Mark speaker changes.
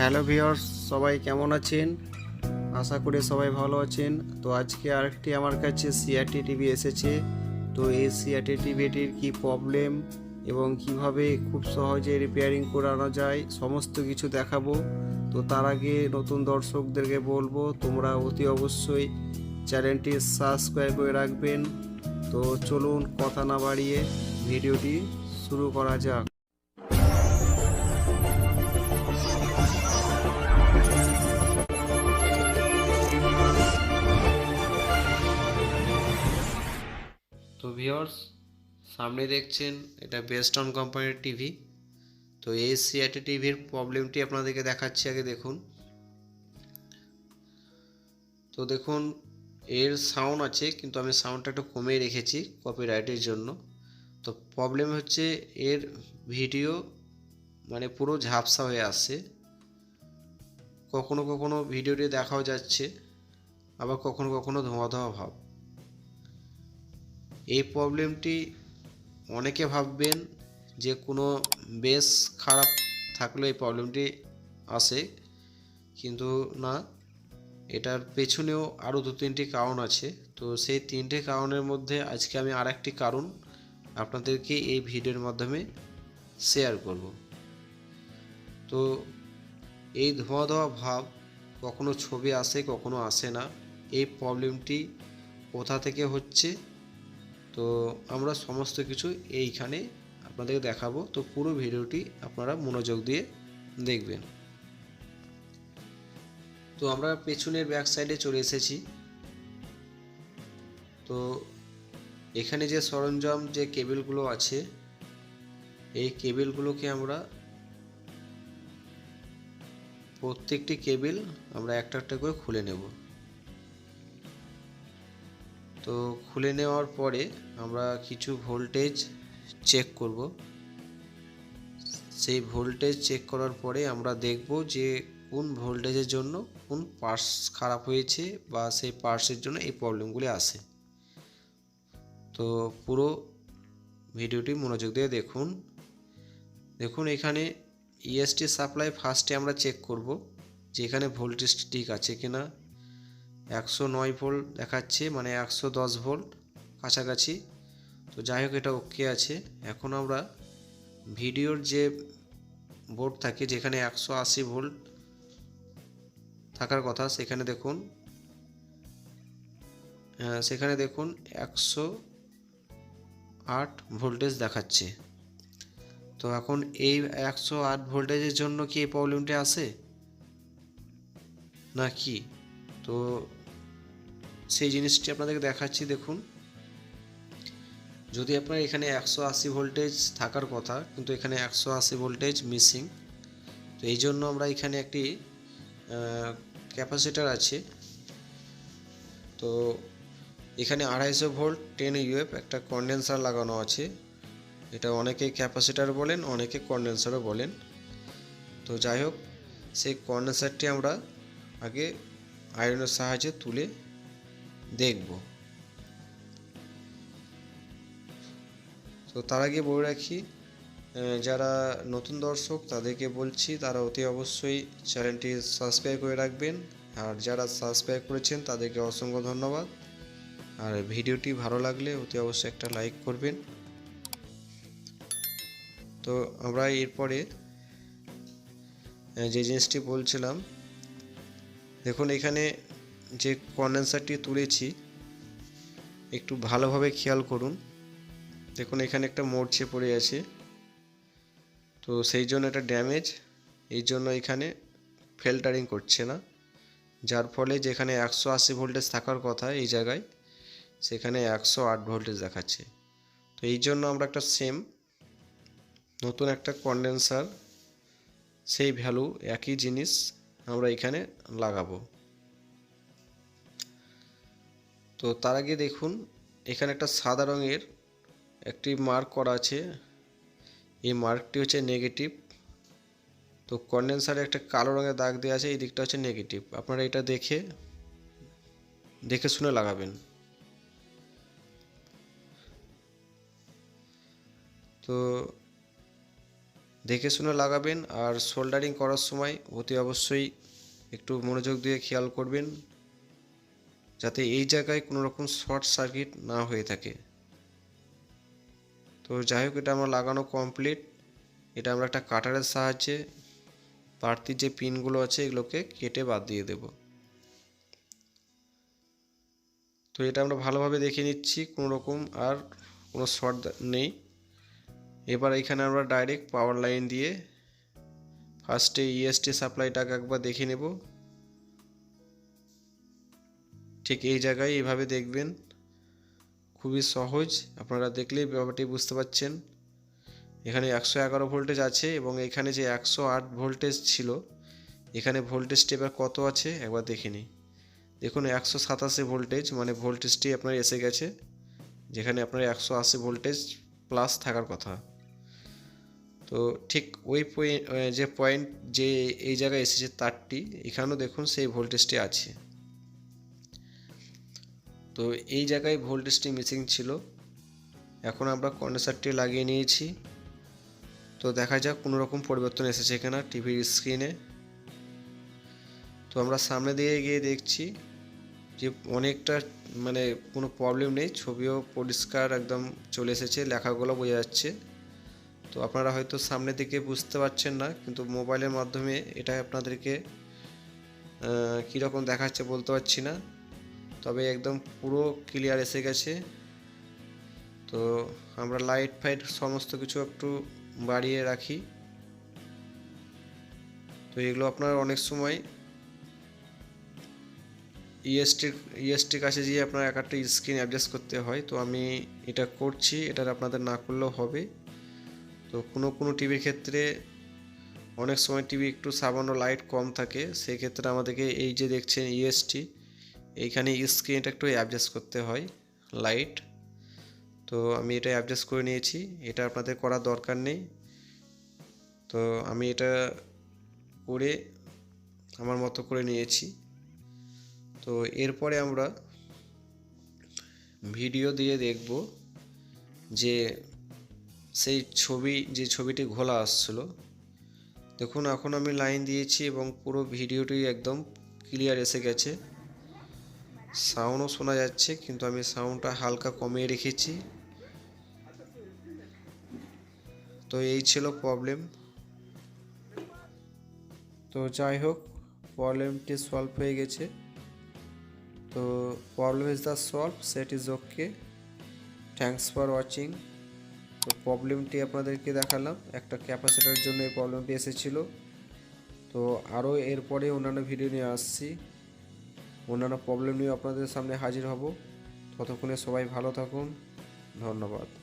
Speaker 1: Hello viewers সবাই কেমন আছেন? আশা করি সবাই ভালো আছেন। তো আজকে আরেকটি আমার কাছে সিআরটি টিভি এসেছে। তো এই সিআরটি টিভিটির কী প্রবলেম এবং কীভাবে খুব সহজে রিপেয়ারিং করানো যায়, সমস্ত কিছু দেখাবো। তো তার আগে নতুন দর্শকদেরকে বলব, তোমরা অতি অবশ্যই চ্যানেলটি সাবস্ক্রাইব করে রাখবেন। তো চলুন কথা না বাড়িয়ে ভিডিওটি শুরু করা যাক। ভিওর্স সামনে দেখছেন, এটা বেস্টন কোম্পানির টিভি তো এই সিআরটি টিভির প্রবলেমটি আপনাদেরকে দেখাচ্ছি, আগে দেখুন। তো দেখুন, এর সাউন্ড আছে, কিন্তু আমি সাউন্ডটা একটু কমিয়ে রেখেছি কপিরাইটের জন্য। তো প্রবলেম হচ্ছে, এর ভিডিও মানে পুরো ঝাপসা হয়ে আসছে। কখনো কখনো ভিডিওটি দেখাও যাচ্ছে, আবার কখনো কখনো ধোঁয়া ধোঁয়া ভাব। এই প্রবলেমটি অনেকে ভাববেন যে কোনো বেশ খারাপ থাকলে এই প্রবলেমটি আসে কিন্তু না। এটার পেছনেও আরও দু তিনটি কারণ আছে। তো সেই তিনটে কারণের মধ্যে আজকে আমি আর একটি কারণ আপনাদেরকে এই ভিডিওর মাধ্যমে শেয়ার করব। তো এই ধোঁয়া ধোঁয়া ভাব কখনো ছবি আসে, কখনো আসে না। এই প্রবলেমটি কোথা থেকে হচ্ছে? তো আমরা সমস্ত কিছু এইখানে আপনাদেরকে দেখাবো। তো পুরো ভিডিওটি আপনারা মনোযোগ দিয়ে দেখবেন। তো আমরা পেছনের ব্যাক সাইডে চলে এসেছি। তো এখানে যে সরঞ্জাম, যে কেবেলগুলো আছে, এই কেবেলগুলোকে আমরা প্রত্যেকটি কেবেল আমরা একটা একটা করে খুলে নেব। তো খুলে নেওয়ার পরে আমরা কিছু ভোল্টেজ চেক করব। সেই ভোল্টেজ চেক করার পরে আমরা দেখব যে কোন ভোল্টেজের জন্য কোন পার্টস খারাপ হয়েছে বা সেই পার্টসের জন্য এই প্রবলেমগুলি আসে। তো পুরো ভিডিওটি মনোযোগ দিয়ে দেখুন। দেখুন এখানে ইএসটি সাপ্লাই ফার্স্টে আমরা চেক করব যে এখানে ভোল্টেজ ঠিক আছে কিনা। একশো নয় ভোল্ট দেখাচ্ছে মানে একশো দশ ভোল্ট কাছাকাছি। তো যাই হোক, এটা ওকে আছে। এখন আমরা ভিডিওর যে বোর্ড থাকে, যেখানে একশো আশি ভোল্ট থাকার কথা, সেখানে দেখুন সেখানে দেখুন একশো আট ভোল্টেজ দেখাচ্ছে। তো এখন এই একশো আট ভোল্টেজের জন্য কি এই প্রবলেমটি আসে না কি তো সেই জিনিসটি আপনাদেরকে দেখাচ্ছি, দেখুন। যদি আপনার এখানে একশো আশি ভোল্টেজ থাকার কথা, কিন্তু এখানে একশো আশি ভোল্টেজ মিসিং, তো এই জন্য আমরা এখানে একটি ক্যাপাসিটার আছে। তো এখানে আড়াইশো ভোল্ট, টেন ইউএফ, একটা কন্ডেন্সার লাগানো আছে। এটা অনেকে ক্যাপাসিটার বলেন, অনেকে কন্ডেন্সারও বলেন। তো যাই হোক, সেই কন্ডেন্সারটি আমরা আগে আয়রনের সাহায্যে তুলে দেখব। তো তার আগে বলে রাখি যারা নতুন দর্শক, তাদেরকে বলছি তারা অতি অবশ্যই চ্যানেলটি সাবস্ক্রাইব করে রাখবেন। আর যারা সাবস্ক্রাইব করেছেন, তাদেরকে অসংখ্য ধন্যবাদ। আর ভিডিওটি ভালো লাগলে অতি অবশ্যই একটা লাইক করবেন। তো আমরা এরপরে যে জিনিসটি বলছিলাম, দেখুন এখানে যে কন্ডেন্সারটি তুলেছি, একটু ভালোভাবে খেয়াল করুন। দেখুন, এখানে একটা মরচে পড়ে আছে। তো সেই জন্য এটা ড্যামেজ এই জন্য এখানে ফিল্টারিং করছে না। যার ফলে যেখানে একশো আশি ভোল্টেজ থাকার কথা এই জায়গায়, সেখানে একশো আট ভোল্টেজ দেখাচ্ছে। তো এই জন্য আমরা একটা সেম নতুন একটা কন্ডেন্সার সেই ভ্যালু একই জিনিস আমরা এখানে লাগাবো। তো তার আগে দেখুন, এখানে একটা সাদা রঙের একটি মার্ক করা আছে। এই মার্কটি হচ্ছে নেগেটিভ তো কন্ডেন্সারে একটা কালো রঙের দাগ দেওয়া আছে, এই দিকটা হচ্ছে নেগেটিভ আপনারা এটা দেখে দেখে শুনে লাগাবেন। তো দেখে শুনে লাগাবেন আর সোল্ডারিং করার সময় অতি অবশ্যই একটু মনোযোগ দিয়ে খেয়াল করবেন। যাতে এই জায়গায় কোনো রকম শর্ট সার্কিট না হয়ে থাকে। তো যাই হোক, এটা আমার লাগানো কমপ্লিট এটা আমরা একটা কাটারের সাহায্যে বাড়তি যে পিনগুলো আছে, এগুলোকে কেটে বাদ দিয়ে দেব। তো এটা আমরা ভালোভাবে দেখে নিচ্ছি, কোনো রকম আর কোনো শর্ট নেই। এবার এখানে আমরা ডাইরেক্ট পাওয়ার লাইন দিয়ে ফার্স্টে ইএসটি সাপ্লাইটাকে একবার দেখে নেব। ঠিক এই জায়গায় এইভাবে দেখবেন। খুবই সহজ, আপনারা দেখলেই ব্যাপারটি বুঝতে পারছেন। এখানে একশো এগারো ভোল্টেজ আছে এবং এখানে যে একশো আট ভোল্টেজ ছিল, এখানে ভোল্টেজটি এবার কত আছে একবার দেখে নিই। দেখুন, একশো সাতাশি ভোল্টেজ মানে ভোল্টেজটি আপনার এসে গেছে, যেখানে আপনার একশো আশি ভোল্টেজ প্লাস থাকার কথা। তো ঠিক ওই পয়েন্ট যে পয়েন্ট যে এই জায়গায় এসেছে তারটি, এখানেও দেখুন সেই ভোল্টেজটি আছে। তো এই জায়গায় ভোল্টেজটি মিসিং ছিল। এখন আমরা কন্ডেন্সারটি লাগিয়ে নিয়েছি। তো দেখা যাক কোনো রকম পরিবর্তন এসেছে এখানে টিভির স্ক্রিনে তো আমরা সামনে দিয়ে গিয়ে দেখছি যে অনেকটা মানে কোনো প্রবলেম নেই, ছবিও পরিষ্কার একদম চলে এসেছে, লেখাগুলো বোঝা যাচ্ছে। তো আপনারা হয়তো সামনের দিকে বুঝতে পারছেন না, কিন্তু মোবাইলের মাধ্যমে এটা আপনাদেরকে কীরকম দেখাচ্ছে বলতে পারছি না। তবে একদম পুরো ক্লিয়ার এসে গেছে। তো আমরা লাইট ফাইট সমস্ত কিছু একটু বাড়িয়ে রাখি। তো এগুলো আপনার অনেক সময় ইএসটির ইএসটির কাছে গিয়ে আপনার এক একটা স্ক্রিন অ্যাডজাস্ট করতে হয়। তো আমি এটা করছি, এটা আপনাদের না করলেও হবে। তো কোনো কোনো টিভির ক্ষেত্রে অনেক সময় টিভি একটু সামান্য লাইট কম থাকে। সেই ক্ষেত্রে আমাদেরকে এই যে দেখছেন ইএসটি এইখানে স্ক্রিনটা একটু অ্যাডজাস্ট করতে হয় লাইট তো আমি এটা অ্যাডজাস্ট করে নিয়েছি, এটা আপনাদের করার দরকার নেই। তো আমি এটা করে আমার মতো করে নিয়েছি। তো এরপরে আমরা ভিডিও দিয়ে দেখব যে সেই ছবি, যে ছবিটি ঘোলা আসছিল। দেখুন, এখন আমি লাইন দিয়েছি এবং পুরো ভিডিওটি একদম ক্লিয়ার এসে গেছে। সাউন্ডও শোনা যাচ্ছে, কিন্তু আমি সাউন্ডটা হালকা কমিয়ে রেখেছি। তো এই ছিল প্রবলেম তো যাই হোক প্রবলেমটি সলভ হয়ে গেছে। তো problem is the solve set is okay thanks for watching তো প্রবলেমটি আপনাদেরকে দেখালাম, একটা ক্যাপাসিটারের জন্য এই প্রবলেমটি এসেছিল। তো আরও এরপরে অন্যান্য ভিডিও নিয়ে আসছি। অন্যান্য প্রবলেম নিয়ে আপনাদের সামনে হাজির হব। ততক্ষণে সবাই ভালো থাকুন। ধন্যবাদ।